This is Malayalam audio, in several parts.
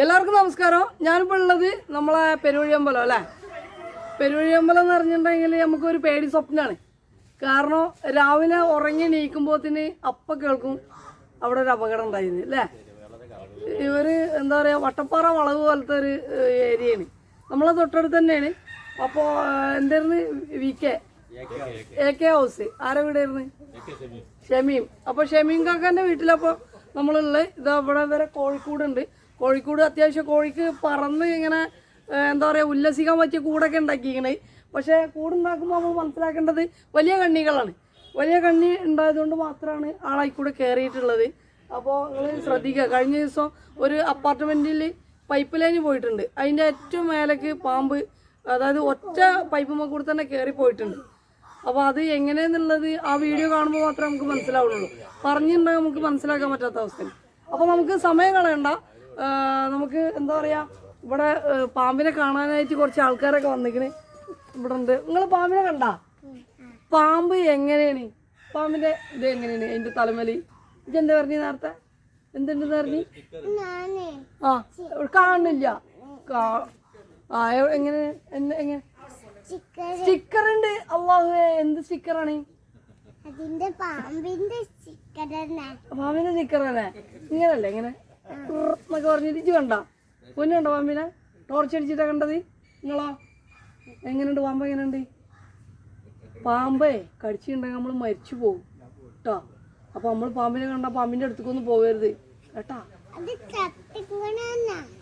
എല്ലാവർക്കും നമസ്കാരം. ഞാനിപ്പോൾ ഉള്ളത് നമ്മളെ പെരുവഴിയമ്പലം അല്ലേ? പെരുവഴിയമ്പലം എന്ന് പറഞ്ഞിട്ടുണ്ടെങ്കിൽ നമുക്കൊരു പേടി സ്വപ്നമാണ് കാരണം രാവിലെ ഉറങ്ങി നീക്കുമ്പോത്തിന് അപ്പം കേൾക്കും. അവിടെ ഒരു അപകടം ഉണ്ടായിരുന്നു അല്ലേ? ഇവർ എന്താ പറയുക വട്ടപ്പാറ വളവ് പോലത്തെ ഒരു ഏരിയയാണ്. നമ്മളെ തൊട്ടടുത്ത് തന്നെയാണ്. അപ്പോൾ എന്തായിരുന്നു? V K. A K house. ആരെ വീടായിരുന്നു? ഷമീം. അപ്പോൾ ഷമീം കാക്കാന്റെ വീട്ടിലപ്പോൾ നമ്മളുള്ള ഇതാ ഇവിടെ വരെ കോഴിക്കൂടുണ്ട്. കോഴിക്കൂട് അത്യാവശ്യം കോഴിക്ക് പറന്ന് ഇങ്ങനെ എന്താ പറയുക ഉല്ലസിക്കാൻ പറ്റിയ കൂടൊക്കെ ഉണ്ടാക്കിയിരിക്കണേ. പക്ഷേ കൂടുണ്ടാക്കുമ്പോൾ നമ്മൾ മനസ്സിലാക്കേണ്ടത് വലിയ കണ്ണികളാണ്. വലിയ കണ്ണി ഉണ്ടായതുകൊണ്ട് മാത്രമാണ് ആളായിക്കൂടെ കയറിയിട്ടുള്ളത് അപ്പോൾ നിങ്ങൾ ശ്രദ്ധിക്കുക. കഴിഞ്ഞ ദിവസം ഒരു അപ്പാർട്ട്മെന്റിൽ പൈപ്പ് ലൈന് പോയിട്ടുണ്ട്. അതിന്റെ ഏറ്റവും മേലേക്ക് പാമ്പ് അതായത് ഒറ്റ പൈപ്പുമ്മ കൂടെ തന്നെ കയറി പോയിട്ടുണ്ട്. അപ്പോൾ അത് എങ്ങനെയെന്നുള്ളത് ആ വീഡിയോ കാണുമ്പോൾ മാത്രമേ നമുക്ക് മനസ്സിലാവുള്ളൂ. പറഞ്ഞിട്ടുണ്ടെങ്കിൽ നമുക്ക് മനസ്സിലാക്കാൻ പറ്റാത്ത അവസ്ഥയാണ്. അപ്പോൾ നമുക്ക് സമയം കളയണ്ട. നമുക്ക് എന്താ പറയുക ഇവിടെ പാമ്പിനെ കാണാനായിട്ട് കുറച്ച് ആൾക്കാരൊക്കെ വന്നിക്കണ്. ഇവിടെ ഉണ്ട്. നിങ്ങൾ പാമ്പിനെ കണ്ട? പാമ്പ് എങ്ങനെയാണ്? പാമ്പിന്റെ ഇത് എങ്ങനെയാണ് അതിന്റെ തലമലി? എന്താ പറഞ്ഞു നേരത്തെ? എന്തുണ്ട് പറഞ്ഞു? ആ കാണില്ല ആ എങ്ങനെ എന്ത്- എങ്ങനെ? സ്റ്റിക്കർ ഉണ്ട് അള്ളാഹു എന്ത് സ്റ്റിക്കറാണ്? പാമ്പിന്റെ സ്റ്റിക്കർ തന്നെ ഇങ്ങനല്ലേ ഇങ്ങനെ? എന്നൊക്കെ പറഞ്ഞിട്ട് ഇജ്ജ് കണ്ട? പൊന്നു കണ്ടോ പാമ്പിനെ? ടോർച്ച് അടിച്ചിട്ടാ കണ്ടത്? നിങ്ങളോ? എങ്ങനെയുണ്ട് പാമ്പ്? എങ്ങനെയുണ്ട്? പാമ്പേ കടിച്ചിട്ടുണ്ടെങ്കിൽ നമ്മൾ മരിച്ചു പോകും കേട്ടോ അപ്പൊ നമ്മൾ പാമ്പിനെ കണ്ട പാമ്പിന്റെ അടുത്തേക്കൊന്നും പോകരുത് കേട്ടാ?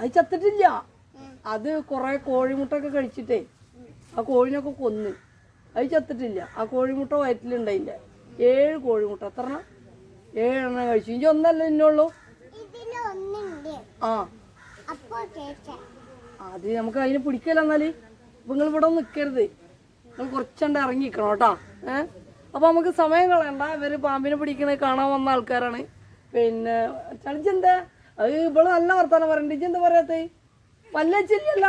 അത് ചത്തിട്ടില്ല. അത് കൊറേ കോഴിമുട്ടൊക്കെ കഴിച്ചിട്ടേ ആ കോഴിനൊക്കെ കൊന്ന്. അത് ചത്തിട്ടില്ല. ആ കോഴിമുട്ട വയറ്റിലുണ്ടായില്ല ഏഴ് കോഴിമുട്ട. എത്ര എണ്ണം? ഏഴെണ്ണം കഴിച്ചു. ഇനി ഒന്നല്ല ഇന്നുള്ളൂ ആ. അത് നമുക്ക് അതിനെ പിടിക്കല്ല എന്നാൽ? നിങ്ങൾ ഇവിടെ നിൽക്കരുത് നിങ്ങൾ കുറച്ചണ്ട് ഇറങ്ങിക്കണം കേട്ടാ. ഏഹ് അപ്പൊ നമുക്ക് സമയം കളയണ്ട. ഇവർ പാമ്പിനെ പിടിക്കണത് കാണാൻ വന്ന ആൾക്കാരാണ്. പിന്നെ ചളിച്ചെന്താ അത് ഇവൾ നല്ല വർത്താനം പറയണ്ട. ഇജെന്താ പറയാത്ത? വല്ല വെച്ചില്ലല്ല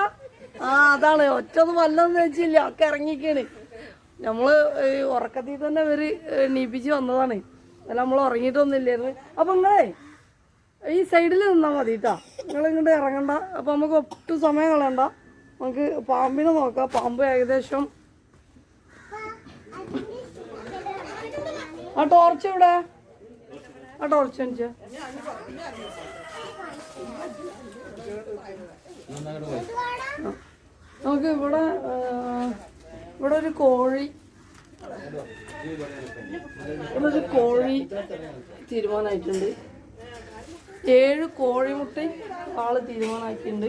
ആ അതാണ്. ഒറ്റൊന്നും പല്ലൊന്നും വെച്ചില്ല ഒക്കെ ഇറങ്ങിക്കാണ് നമ്മൾ ഉറക്കത്തിൽ തന്നെ ഇവർ എണീപ്പിച്ച് വന്നതാണ്. അല്ല നമ്മൾ ഉറങ്ങിയിട്ടൊന്നുമില്ലായിരുന്നു. അപ്പൊ നിങ്ങളേ ഈ സൈഡിൽ നിന്നാൽ മതി കേട്ടോ നിങ്ങൾ ഇങ്ങോട്ട് ഇറങ്ങണ്ട. അപ്പം നമുക്ക് ഒട്ടും സമയം കളയണ്ട. നമുക്ക് പാമ്പിനെ നോക്കാം. പാമ്പ് ഏകദേശം ആ ടോർച്ച് ഇവിടെ ആ ടോർച്ച് അഞ്ച് നമുക്ക് ഇവിടെ ഇവിടെ ഒരു കോഴി. ഇവിടെ ഒരു കോഴി തീരുമാനമായിട്ടുണ്ട് ഏഴ് കോഴിമുട്ടയും ആൾ തീരുമാനമാക്കിയിട്ടുണ്ട്.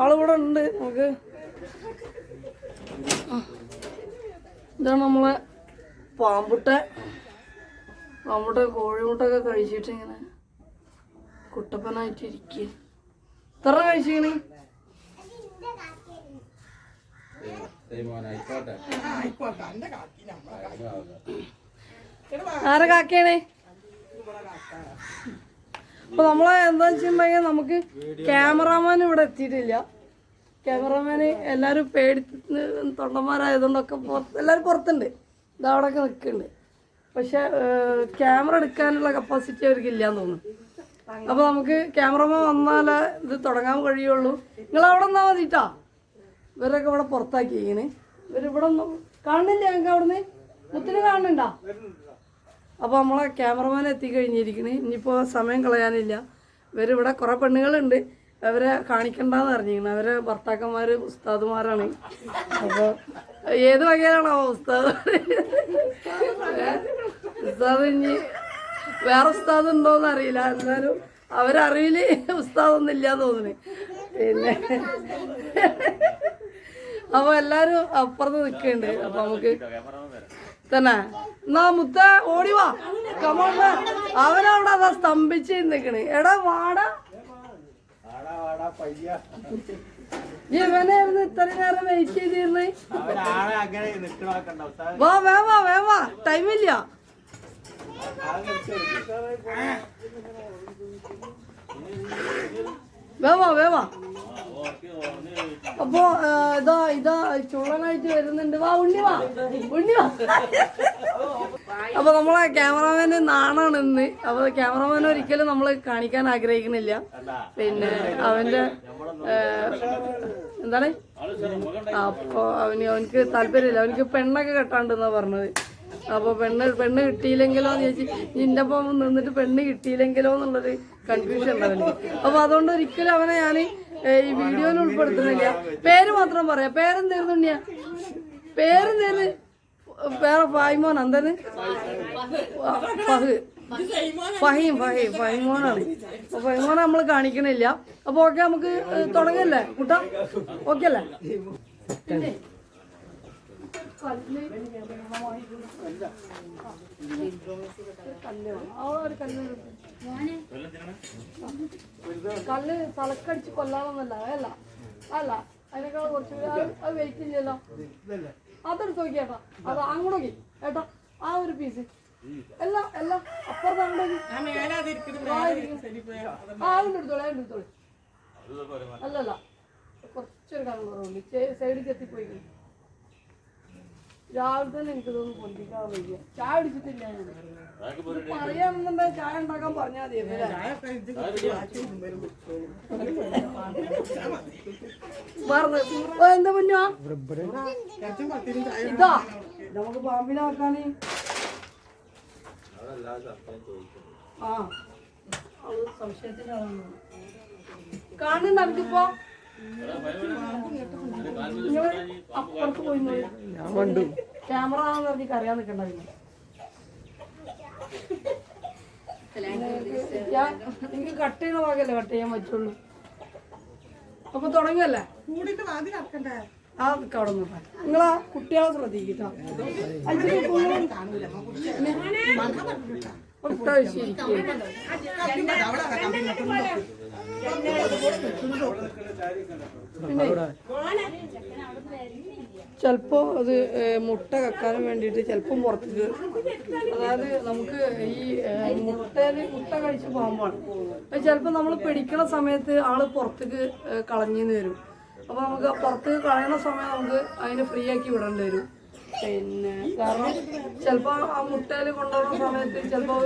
ആളിവിടെ ഉണ്ട്. നമുക്ക്. ഇതാണ് നമ്മളെ പാമ്പുട്ട. പാമ്പുട്ട കോഴിമുട്ടൊക്കെ കഴിച്ചിട്ട് ഇങ്ങനെ കുട്ടപ്പനായിട്ട് ഇരിക്കുക. എത്ര കഴിച്ചിങ്ങനെ ആരെ കാക്കയാണേ? അപ്പൊ നമ്മളെ എന്താ വെച്ചിട്ടുണ്ടെങ്കിൽ നമുക്ക് ക്യാമറാമാൻ ഇവിടെ എത്തിയിട്ടില്ല. ക്യാമറാമാന് എല്ലാരും പേടി തൊണ്ടന്മാരായതുകൊണ്ടൊക്കെ എല്ലാരും പുറത്തുണ്ട്. ഇത് അവിടെയൊക്കെ നിൽക്കുന്നുണ്ട്. പക്ഷെ ക്യാമറ എടുക്കാനുള്ള കപ്പാസിറ്റി അവർക്ക് ഇല്ലാന്ന് തോന്നുന്നു. അപ്പൊ നമുക്ക് ക്യാമറമാൻ വന്നാലേ ഇത് തുടങ്ങാൻ കഴിയുള്ളൂ. നിങ്ങൾ അവിടെ നിന്നാ മതിട്ടാ? ഇവരൊക്കെ ഇവിടെ പുറത്താക്കിയിരിക്കണ്. ഇവരിവിടെ ഒന്നും കാണുന്നില്ല ഞങ്ങൾക്ക് അവിടുന്ന്. മുത്തിന് കാണുന്നുണ്ടോ? അപ്പോൾ നമ്മളെ ക്യാമറമാൻ എത്തിക്കഴിഞ്ഞിരിക്കണേ ഇനിയിപ്പോൾ സമയം കളയാനില്ല. ഇവരിവിടെ കുറേ പെണ്ണുകളുണ്ട് അവരെ കാണിക്കണ്ടെന്ന് അറിഞ്ഞിരിക്കണം. അവരെ ഭർത്താക്കന്മാർ ഉസ്താദുമാരാണ്. അപ്പോൾ ഏത് വകയിലാണോ ഉസ്താദ്? ഉസ്താദ് ഇനി വേറെ ഉസ്താദ് ഉണ്ടോയെന്ന് അറിയില്ല. എന്നാലും അവരറിവിൽ ഉസ്താദൊന്നും ഇല്ല തോന്നുന്നു. പിന്നെ അപ്പോൾ എല്ലാവരും അപ്പുറത്ത് നിൽക്കുന്നുണ്ട് അപ്പോൾ നമുക്ക് തന്നെ. എന്നാ മുത്ത ഓടി വാ. കമോൺ അവനവിടെ അതാ സ്തംഭിച്ച് നിക്കണ് എടാ വാടാ. വാ വേവാ വേവാ ഇതാ ഇതാ ചുള്ളനായിട്ട് വരുന്നുണ്ട്. വാ ഉണ്ണി വാ. ഉണ്ണി വാ. അപ്പൊ നമ്മളെ ക്യാമറാമാന് നാണാണ് ഇന്ന്. അപ്പൊ ക്യാമറാമാൻ ഒരിക്കലും നമ്മൾ കാണിക്കാൻ ആഗ്രഹിക്കുന്നില്ല. പിന്നെ അവന്റെ എന്താണ്? അപ്പൊ അവന് അവനക്ക് താല്പര്യമില്ല. അവനക്ക് പെണ്ണൊക്കെ കെട്ടാണ്ടെന്നാ പറഞ്ഞത്. അപ്പൊ പെണ്ണ് പെണ്ണ് കിട്ടിയില്ലെങ്കിലോ എന്ന് ചോദിച്ചു നിന്റെ ഒപ്പം നിന്നിട്ട് പെണ്ണ് കിട്ടിയില്ലെങ്കിലോ എന്നുള്ളൊരു കൺഫ്യൂഷൻ ഉണ്ട് അപ്പൊ അതുകൊണ്ട് ഒരിക്കലും അവനെ ഞാൻ ഈ വീഡിയോയിൽ ഉൾപ്പെടുത്തുന്നില്ല. പേര് മാത്രം പറയാം. പേരെന്തായിരുന്നു ഉണ്ണിയ? പേരെന്തേന്ന് വേറെ ഫായ്മോൻ എന്താണ്? ഫഹ്. ഫഹീം ഫഹീം ഫഹിമോനാണ്. ഫഹീമോനെ നമ്മൾ കാണിക്കണില്ല. അപ്പൊ ഓക്കെ നമുക്ക് തുടങ്ങല്ലേ? കൂട്ടാം ഓക്കെ അല്ലേ? കല്ല് തലക്കടിച്ച് കൊല്ലാനൊന്നല്ല അതല്ല അല്ല അതിനേക്കാൾ കുറച്ച് അത് വെയിറ്റ് ചെയ്യല്ലോ അതെടുത്ത് നോക്കി ഏട്ടാ അത് അങ്ങോട്ട് നോക്കി ഏട്ടാ ആ ഒരു പീസ് അല്ല അല്ല അപ്പുറത്ത് അങ്ങോട്ട് നോക്കി. ആ അതിന്റെ എടുത്തോളൂ അല്ലല്ല കുറച്ചൊരു കാലം കുറവുണ്ട് സൈഡിൽ ചെത്തിപ്പോയി രാവിലെ തന്നെ എനിക്ക് തോന്നുന്നു പൊന്തിക്കാൻ വയ്യ. ചായ അടിച്ചിട്ടില്ല ഞാൻ. പറയാമെന്നുണ്ടെങ്കിൽ ചായ ഉണ്ടാക്കാൻ പറഞ്ഞാൽ മതി മറന്ന്. ഓ, എന്താ മുന്നോ ഇതാ. നമുക്ക് പാമ്പിനെ വെക്കാന്. ആ. അത് കാണുന്നുണ്ട് എനിക്കിപ്പോ നിങ്ങൾ അപ്പുറത്ത് പോയി. ക്യാമറ ആണെന്ന് പറഞ്ഞിട്ട് അറിയാൻ നിൽക്കണ്ട ഞാൻ എനിക്ക് കട്ട് ചെയ്യുന്ന ഭാഗമല്ലേ കട്ട് ചെയ്യാൻ പറ്റുള്ളൂ. അപ്പൊ തുടങ്ങല്ലേ? ആ അവിടെ നിൽക്കാം നിങ്ങളാ കുട്ടികളെ ശ്രദ്ധിക്കട്ടോ. പിന്നെ ചിലപ്പോ അത് മുട്ട കക്കാനും വേണ്ടിയിട്ട് ചിലപ്പോ പുറത്തേക്ക് അതായത് നമുക്ക് ഈ ഏ, മുട്ടയിൽ മുട്ട കഴിച്ച് പാമ്പാണ് ചിലപ്പോ ചിലപ്പോൾ നമ്മൾ പിടിക്കണ സമയത്ത് ആൾ പുറത്തേക്ക് കളഞ്ഞു വരും. അപ്പൊ നമുക്ക് പുറത്തേക്ക് കളയണ സമയം നമുക്ക് അതിനെ ഫ്രീ ആക്കി വിടേണ്ടി വരും. പിന്നെ കാരണം ചിലപ്പോൾ ആ മുട്ടയിൽ കൊണ്ടുപോകുന്ന സമയത്ത് ചിലപ്പോൾ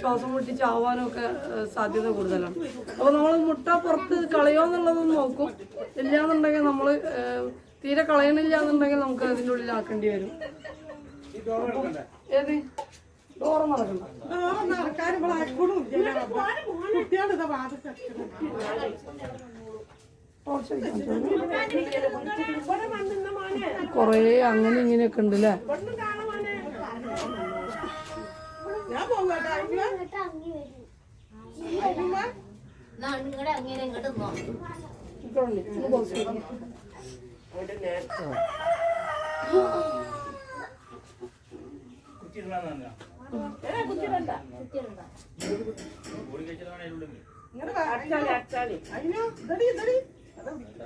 ശ്വാസം മുട്ടി ചാവാനൊക്കെ സാധ്യത കൂടുതലാണ്. അപ്പോൾ നമ്മൾ മുട്ട പുറത്ത് കളയോ എന്നുള്ളതൊന്ന് നോക്കും. ഇല്ലാന്നുണ്ടെങ്കിൽ നമ്മൾ തീരെ കളയണില്ല എന്നുണ്ടെങ്കിൽ നമുക്ക് അതിന്റെ ഉള്ളിൽ ആക്കേണ്ടി വരും. ഏത്? ഡോറ് നടക്കണ്ട ടോർച്ച് കൊറേ അങ്ങനെ ഇങ്ങനെയൊക്കെ ഉണ്ടല്ലേ? ഇങ്ങോട്ട് അങ്ങി വരും ഇതടി അങ്ങനെ ഇങ്ങോട്ട്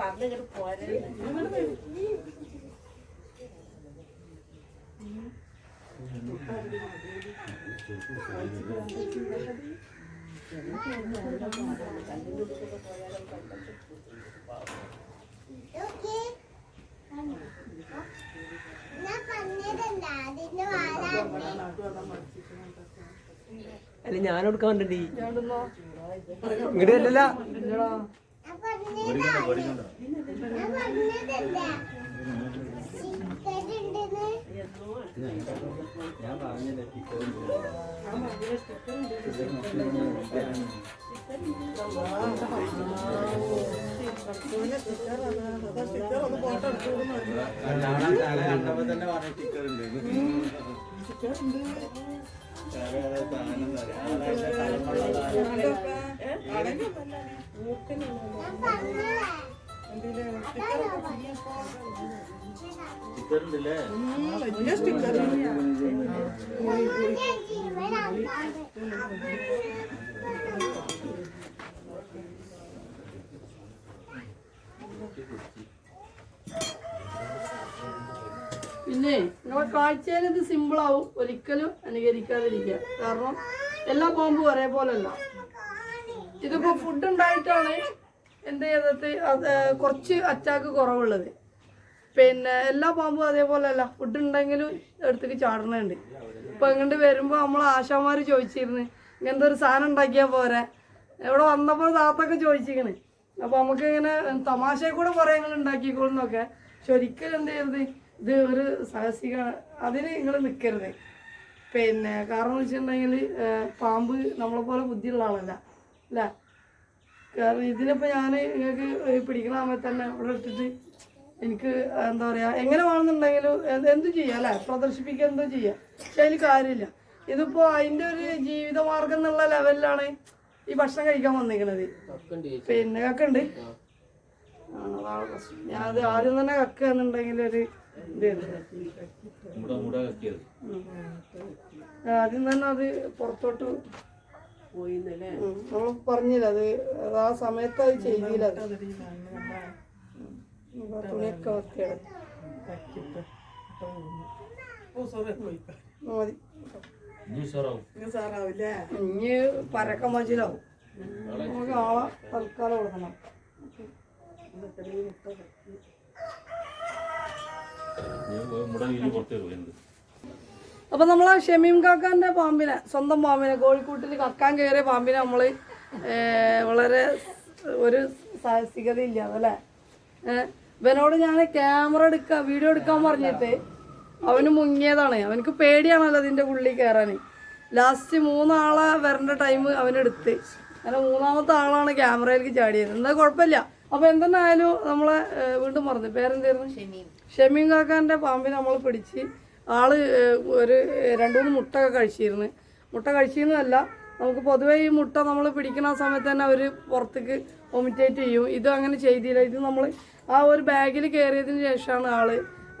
പറഞ്ഞിട്ട്. ഒന്ന് pause അല്ല ഞാൻ കൊടുക്കാൻ വേണ്ടി? ഇങ്ങോട്ട് അല്ലല്ല. ഞാൻ പറഞ്ഞതല്ല ഞാൻ ഉണ്ടെന്ന് കണ്ടപ്പോ തന്നെ പറഞ്ഞു സ്റ്റിക്കർ ഉണ്ട് സ്റ്റിക്കർ നമ്മുടെ ജീവനാണ് പിന്നെ നമ്മൾ സിമ്പിൾ ആവും. ഒരിക്കലും അനുകരിക്കാതിരിക്കുക. കാരണം എല്ലാ പോകുമ്പോ ഒരേപോലല്ല. ഇതിപ്പോ ഫുഡ് ഉണ്ടായിട്ടാണ് എന്ത് ചെയ്തിട്ട് അത് കുറച്ച് അറ്റാക്ക് കുറവുള്ളത്. പിന്നെ എല്ലാ പാമ്പും അതേപോലെയല്ല. ഫുഡ് ഉണ്ടെങ്കിലും എടുത്തേക്ക് ചാടണുണ്ട് ഇപ്പൊ ഇങ്ങോട്ട് വരുമ്പോ നമ്മൾ ആശാമാർ ചോദിച്ചിരുന്നു ഇങ്ങനത്തെ ഒരു സാധനം ഉണ്ടാക്കിയാൽ പോരെ? ഇവിടെ വന്നപ്പോൾ താത്തൊക്കെ ചോദിച്ചിരിക്കണ്. അപ്പോൾ നമുക്ക് ഇങ്ങനെ തമാശയെ കൂടെ കുറേ ഞങ്ങൾ ഉണ്ടാക്കിക്കോളുന്നൊക്കെ പക്ഷെ ഒരിക്കലും എന്ത് ചെയ്യരുത്. ഇത് ഒരു സാഹസിക അതിന് നിങ്ങൾ നിൽക്കരുത് പിന്നെ കാരണം എന്ന് വെച്ചിട്ടുണ്ടെങ്കിൽ പാമ്പ് നമ്മളെ പോലെ ബുദ്ധിയുള്ള ആളല്ല. അല്ലേ? കാരണം ഇതിനിപ്പോ ഞാൻ നിങ്ങൾക്ക് പിടിക്കണ സമയത്ത് തന്നെ ഇവിടെ ഇട്ടിട്ട് എനിക്ക് എന്താ പറയാ എങ്ങനെ വേണമെന്നുണ്ടെങ്കിലും എന്ത് ചെയ്യാം അല്ലേ? പ്രദർശിപ്പിക്കുക എന്തോ ചെയ്യാം. പക്ഷെ അതിൽ കാര്യമില്ല. ഇതിപ്പോ അതിന്റെ ഒരു ജീവിതമാർഗം എന്നുള്ള ലെവലിലാണ് ഈ ഭക്ഷണം കഴിക്കാൻ വന്നിരിക്കണത്. പിന്നെ കക്കുണ്ട്. ഞാനത് ആദ്യം തന്നെ കക്ക എന്നുണ്ടെങ്കിൽ ഒരു ആദ്യം തന്നെ അത് പുറത്തോട്ട്. നമ്മൾ പറഞ്ഞില്ല അത് അത് ആ സമയത്ത് അത് ചെയ്തില്ല. തുണിയൊക്കെ വൃത്തിയാണ് മതി. ഇനി പരക്കം നമുക്ക് ആളെ തൽക്കാലം കൊടുക്കണം. ഞാൻ മുട വീട്ടിൽ പുറത്തേ എന്ത് നമ്മൾ ആ ഷമീം കാക്കാന്റെ പാമ്പിനെ സ്വന്തം പാമ്പിനെ കോഴിക്കൂട്ടിൽ കക്കാൻ കയറിയ പാമ്പിനെ നമ്മൾ വളരെ ഒരു സാഹസികത ഇല്ല അതല്ലേ ഇവനോട് ഞാൻ ക്യാമറ എടുക്കാൻ വീഡിയോ എടുക്കാൻ പറഞ്ഞിട്ട് അവന് മുങ്ങിയതാണ്. അവനക്ക് പേടിയാണല്ലോ അതിന്റെ ഉള്ളിൽ കയറാൻ ലാസ്റ്റ് മൂന്നാളെ വരേണ്ട ടൈം അവനെടുത്ത്. അങ്ങനെ മൂന്നാമത്തെ ആളാണ് ക്യാമറയിലേക്ക് ചാടിയത്. എന്താ കുഴപ്പമില്ല. അപ്പൊ എന്തെന്നായാലും നമ്മളെ വീണ്ടും മറന്നു. പേരെന്തായിരുന്നു? ഷമീം. കാക്കാന്റെ പാമ്പിനെ നമ്മൾ പിടിച്ച് ആൾ ഒരു രണ്ടു മൂന്ന് മുട്ടൊക്കെ കഴിച്ചിരുന്നു. മുട്ട കഴിച്ചിരുന്നതല്ല നമുക്ക് പൊതുവേ ഈ മുട്ട നമ്മൾ പിടിക്കുന്ന സമയത്ത് തന്നെ അവർ പുറത്തേക്ക് വൊമിറ്റേറ്റ് ചെയ്യും. ഇത് അങ്ങനെ ചെയ്തില്ല. ഇത് നമ്മൾ ആ ഒരു ബാഗിൽ കയറിയതിന് ശേഷമാണ് ആൾ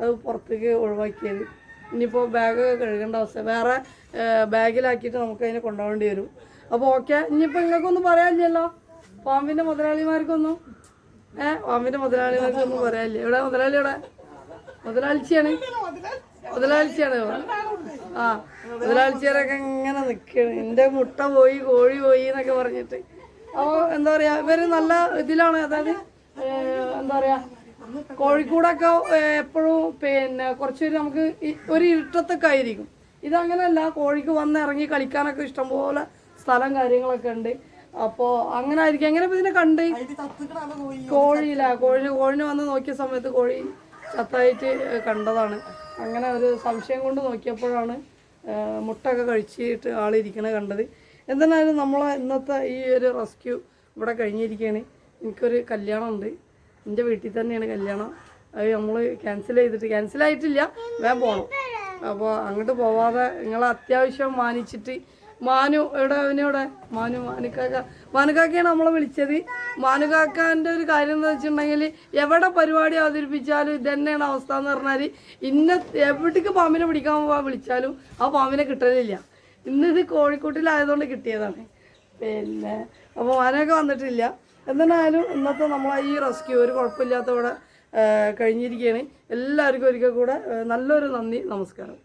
അത് പുറത്തേക്ക് ഒഴിവാക്കിയത്. ഇനിയിപ്പോൾ ബാഗ് കഴുകേണ്ട അവസ്ഥ. വേറെ ബാഗിലാക്കിയിട്ട് നമുക്ക് അതിനെ കൊണ്ടുപോകേണ്ടി വരും. അപ്പോൾ ഓക്കെ ഇനിയിപ്പോൾ നിങ്ങൾക്കൊന്നും പറയാനില്ലല്ലോ? പാമ്പിന്റെ മുതലാളിമാർക്കൊന്നും? ഏഹ് പാമ്പിന്റെ മുതലാളിമാർക്കൊന്നും പറയാനില്ല? ഇവിടെ മുതലാളി ഇവിടെ മുതലാളിച്ചിയാണ്? മുതലാളിച്ചിയാണ്? ആ മുതലാളിച്ചിയരൊക്കെ ഇങ്ങനെ നിൽക്കണ് എന്റെ മുട്ട പോയി കോഴി പോയി എന്നൊക്കെ പറഞ്ഞിട്ട്. അപ്പോൾ എന്താ പറയാ ഇവർ നല്ല ഇതിലാണ്. അതായത് എന്താ പറയാ കോഴിക്കൂടൊക്കെ എപ്പോഴും പിന്നെ കുറച്ചൊരു നമുക്ക് ഒരു ഇരുട്ടത്തൊക്കെ ആയിരിക്കും. ഇതങ്ങനെയല്ല കോഴിക്ക് വന്ന് ഇറങ്ങി കളിക്കാനൊക്കെ ഇഷ്ടംപോലെ സ്ഥലം കാര്യങ്ങളൊക്കെ ഉണ്ട്. അപ്പോൾ അങ്ങനെ ആയിരിക്കും. എങ്ങനെ ഇതിനെ കണ്ട്? കോഴിയില്ല കോഴി കോഴിനെ വന്ന് നോക്കിയ സമയത്ത് കോഴി ചത്തായിട്ട് കണ്ടതാണ്. അങ്ങനെ ഒരു സംശയം കൊണ്ട് നോക്കിയപ്പോഴാണ് മുട്ടൊക്കെ കഴിച്ചിട്ട് ആളിരിക്കണ കണ്ടത്. എന്തായാലും നമ്മളെ ഇന്നത്തെ ഈ ഒരു റെസ്ക്യൂ ഇവിടെ കഴിഞ്ഞിരിക്കുകയാണ് എനിക്കൊരു കല്യാണം ഉണ്ട് എന്റെ വീട്ടിൽ തന്നെയാണ് കല്യാണം. അത് നമ്മൾ ക്യാൻസൽ ചെയ്തിട്ട് ക്യാൻസൽ ആയിട്ടില്ല വേഗം പോകണം അപ്പോൾ അങ്ങോട്ട് പോവാതെ നിങ്ങളെ അത്യാവശ്യം മാനിച്ചിട്ട് മാനു എവിടെ? അവനെവിടെ മാനു മാനുക്കാക്ക. മാനുക്കാക്കയാണ് നമ്മളെ വിളിച്ചത്. മാനുകാക്കാന്റെ ഒരു കാര്യം എന്താ വെച്ചിട്ടുണ്ടെങ്കിൽ എവിടെ പരിപാടി അവതരിപ്പിച്ചാലും ഇതന്നെയാണ് അവസ്ഥ എന്ന് പറഞ്ഞാൽ ഇന്ന എവിടേക്ക് പാമ്പിനെ പിടിക്കാൻ വിളിച്ചാലും ആ പാമ്പിനെ കിട്ടലില്ല. ഇന്നിത് കോഴിക്കോട്ടിലായതുകൊണ്ട് കിട്ടിയതാണ്. പിന്നെ അപ്പോൾ മാനൊക്കെ വന്നിട്ടില്ല. എന്തായാലും ഇന്നത്തെ നമ്മളെ ഈ റെസ്ക്യൂ ഒരു കുഴപ്പമില്ലാത്തവിടെ കഴിഞ്ഞിരിക്കുകയാണ് എല്ലാവർക്കും ഒരിക്കൽ കൂടെ നല്ലൊരു നന്ദി നമസ്കാരം.